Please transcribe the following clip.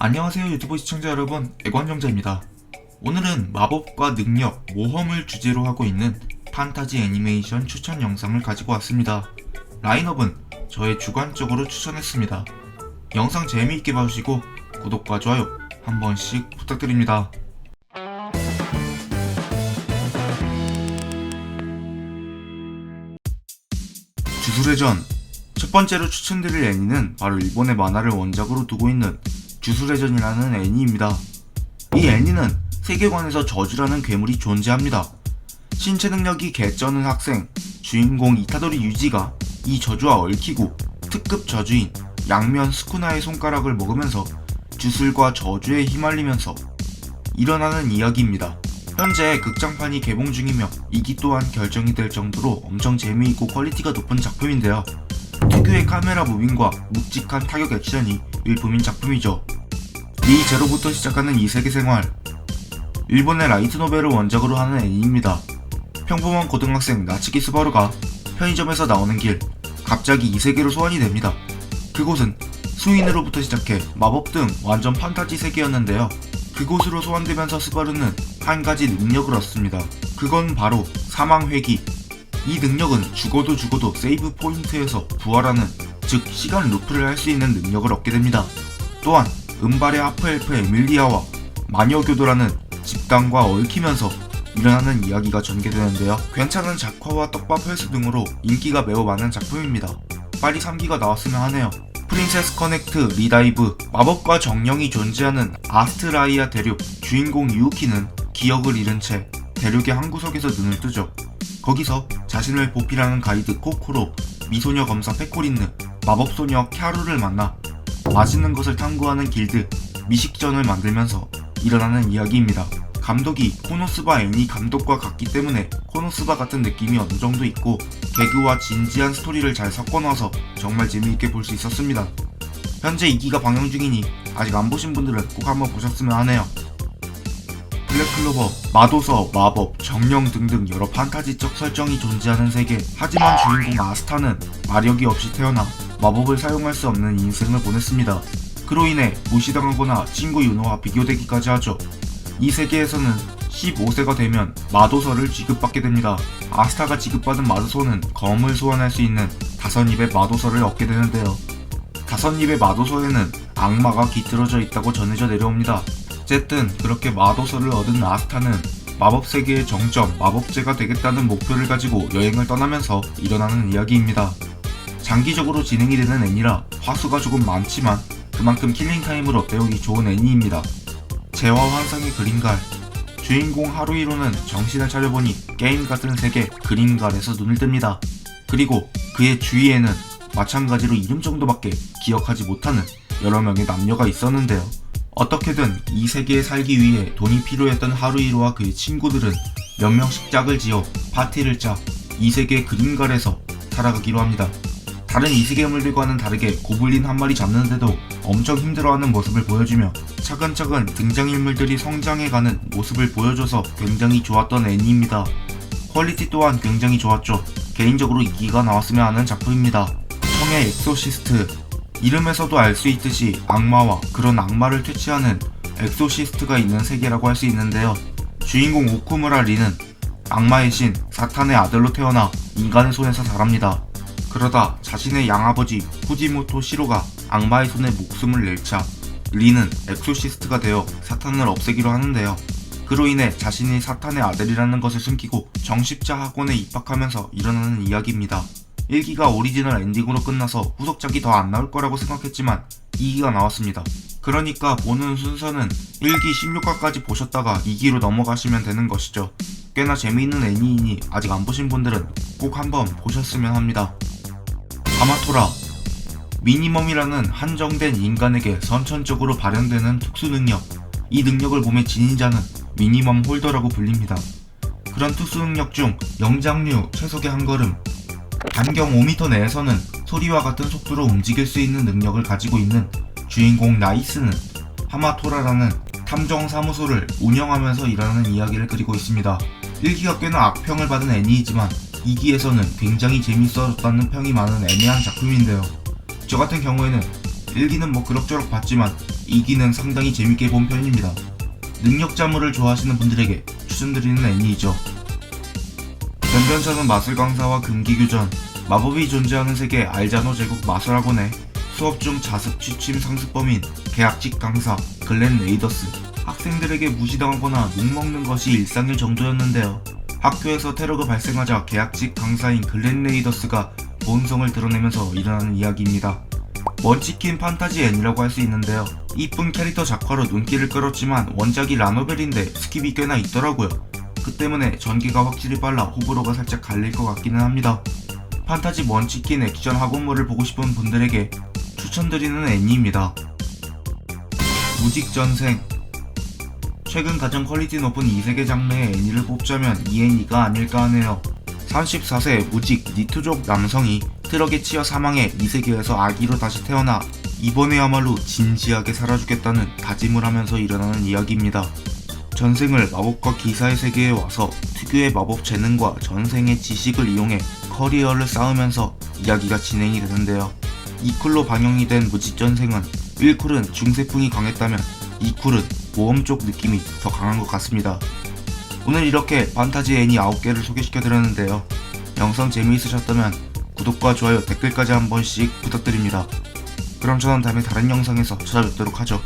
안녕하세요 유튜브 시청자 여러분. 애관정자입니다. 오늘은 마법과 능력, 모험을 주제로 하고 있는 판타지 애니메이션 추천 영상을 가지고 왔습니다. 라인업은 저의 주관적으로 추천했습니다. 영상 재미있게 봐주시고 구독과 좋아요 한 번씩 부탁드립니다. 주술회전. 첫 번째로 추천드릴 애니는 바로 일본의 만화를 원작으로 두고 있는 주술회전이라는 애니입니다. 이 애니는 세계관에서 저주라는 괴물이 존재합니다. 신체 능력이 개쩌는 학생, 주인공 이타도리 유지가 이 저주와 얽히고 특급 저주인 양면 스쿠나의 손가락을 먹으면서 주술과 저주에 휘말리면서 일어나는 이야기입니다. 현재 극장판이 개봉 중이며 이기 또한 결정이 될 정도로 엄청 재미있고 퀄리티가 높은 작품인데요. 특유의 카메라 무빙과 묵직한 타격 액션이 일품인 작품이죠. 이 제로부터 시작하는 이 세계 생활. 일본의 라이트 노벨을 원작으로 하는 애니입니다. 평범한 고등학생 나츠키 스바루가 편의점에서 나오는 길, 갑자기 이 세계로 소환이 됩니다. 그곳은 수인으로부터 시작해 마법 등 완전 판타지 세계였는데요. 그곳으로 소환되면서 스바루는 한 가지 능력을 얻습니다. 그건 바로 사망 회귀. 이 능력은 죽어도 죽어도 세이브 포인트에서 부활하는 즉 시간 루프를 할 수 있는 능력을 얻게 됩니다. 또한 은발의 하프엘프 에밀리아와 마녀교도라는 집단과 얽히면서 일어나는 이야기가 전개되는데요. 괜찮은 작화와 떡밥 횟수 등으로 인기가 매우 많은 작품입니다. 빨리 3기가 나왔으면 하네요. 프린세스 커넥트 리다이브 마법과 정령이 존재하는 아스트라이아 대륙 주인공 유우키는 기억을 잃은 채 대륙의 한 구석에서 눈을 뜨죠. 거기서 자신을 보필하는 가이드 코코로 미소녀 검사 페코린느 마법소녀 캬루를 만나 맛있는 것을 탐구하는 길드 미식전을 만들면서 일어나는 이야기입니다. 감독이 코노스바 애니 감독과 같기 때문에 코노스바 같은 느낌이 어느 정도 있고 개그와 진지한 스토리를 잘 섞어 넣어서 정말 재미있게 볼 수 있었습니다. 현재 2기가 방영 중이니 아직 안 보신 분들은 꼭 한번 보셨으면 하네요. 블랙클로버, 마도서, 마법, 정령 등등 여러 판타지적 설정이 존재하는 세계. 하지만 주인공 아스타는 마력이 없이 태어나 마법을 사용할 수 없는 인생을 보냈습니다. 그로 인해 무시당하거나 친구 윤호와 비교되기까지 하죠. 이 세계에서는 15세가 되면 마도서를 지급받게 됩니다. 아스타가 지급받은 마도서는 검을 소환할 수 있는 다섯 입의 마도서를 얻게 되는데요. 다섯 입의 마도서에는 악마가 깃들어져 있다고 전해져 내려옵니다. 어쨌든 그렇게 마도서를 얻은 아스타는 마법 세계의 정점 마법제가 되겠다는 목표를 가지고 여행을 떠나면서 일어나는 이야기입니다. 장기적으로 진행이 되는 애니라 화수가 조금 많지만 그만큼 킬링타임으로 배우기 좋은 애니입니다. 재화 환상의 그림갈 주인공 하루이로는 정신을 차려보니 게임 같은 세계 그림갈에서 눈을 뜹니다. 그리고 그의 주위에는 마찬가지로 이름 정도밖에 기억하지 못하는 여러 명의 남녀가 있었는데요. 어떻게든 이 세계에 살기 위해 돈이 필요했던 하루이로와 그의 친구들은 몇 명씩 짝을 지어 파티를 짜 이 세계 그림갈에서 살아가기로 합니다. 다른 이세계물들과는 다르게 고블린 한 마리 잡는데도 엄청 힘들어하는 모습을 보여주며 차근차근 등장인물들이 성장해가는 모습을 보여줘서 굉장히 좋았던 애니입니다. 퀄리티 또한 굉장히 좋았죠. 개인적으로 2기가 나왔으면 하는 작품입니다. 청의 엑소시스트 이름에서도 알 수 있듯이 악마와 그런 악마를 퇴치하는 엑소시스트가 있는 세계라고 할 수 있는데요. 주인공 오쿠무라 리는 악마의 신 사탄의 아들로 태어나 인간의 손에서 자랍니다. 그러다 자신의 양아버지 후지모토 시로가 악마의 손에 목숨을 낼차 리는 엑소시스트가 되어 사탄을 없애기로 하는데요. 그로 인해 자신이 사탄의 아들이라는 것을 숨기고 정십자 학원에 입학하면서 일어나는 이야기입니다. 1기가 오리지널 엔딩으로 끝나서 후속작이 더 안 나올 거라고 생각했지만 2기가 나왔습니다. 그러니까 보는 순서는 1기 16화까지 보셨다가 2기로 넘어가시면 되는 것이죠. 꽤나 재미있는 애니이니 아직 안 보신 분들은 꼭 한번 보셨으면 합니다. 아마토라 미니멈이라는 한정된 인간에게 선천적으로 발현되는 특수 능력. 이 능력을 몸에 지닌 자는 미니멈 홀더라고 불립니다. 그런 특수 능력 중 영장류 최속의 한 걸음, 반경 5m 내에서는 소리와 같은 속도로 움직일 수 있는 능력을 가지고 있는 주인공 나이스는 하마토라라는 탐정 사무소를 운영하면서 일하는 이야기를 그리고 있습니다. 1기가 꽤나 악평을 받은 애니이지만 2기에서는 굉장히 재밌어졌다는 평이 많은 애매한 작품인데요. 저 같은 경우에는 1기는 뭐 그럭저럭 봤지만 이 기는 상당히 재밌게 본 편입니다. 능력자물을 좋아하시는 분들에게 추천드리는 애니이죠. 변변찮은 마술 강사와 금기교전, 마법이 존재하는 세계 알자노 제국 마술학원에 수업 중 자습 취침 상습범인 계약직 강사 글렌 레이더스 학생들에게 무시당하거나 욕먹는 것이 일상일 정도였는데요. 학교에서 테러가 발생하자 계약직 강사인 글렌 레이더스가 본성을 드러내면서 일어나는 이야기입니다. 먼치킨 판타지 애니라고 할 수 있는데요. 이쁜 캐릭터 작화로 눈길을 끌었지만 원작이 라노벨인데 스킵이 꽤나 있더라고요. 그 때문에 전개가 확실히 빨라 호불호가 살짝 갈릴 것 같기는 합니다. 판타지 먼치킨 액션 학원물을 보고 싶은 분들에게 추천드리는 애니입니다. 무직전생 최근 가장 퀄리티 높은 이세계 장르의 애니를 뽑자면 이 애니가 아닐까 하네요. 34세 무직 니투족 남성이 트럭에 치여 사망해 이 세계에서 아기로 다시 태어나 이번에야말로 진지하게 살아주겠다는 다짐을 하면서 일어나는 이야기입니다. 전생을 마법과 기사의 세계에 와서 특유의 마법 재능과 전생의 지식을 이용해 커리어를 쌓으면서 이야기가 진행이 되는데요. 2쿨로 방영이 된 무직 전생은 1쿨은 중세풍이 강했다면 2쿨은 모험 쪽 느낌이 더 강한 것 같습니다. 오늘 이렇게 판타지 애니 9개를 소개시켜드렸는데요. 영상 재미있으셨다면 구독과 좋아요, 댓글까지 한 번씩 부탁드립니다. 그럼 저는 다음에 다른 영상에서 찾아뵙도록 하죠.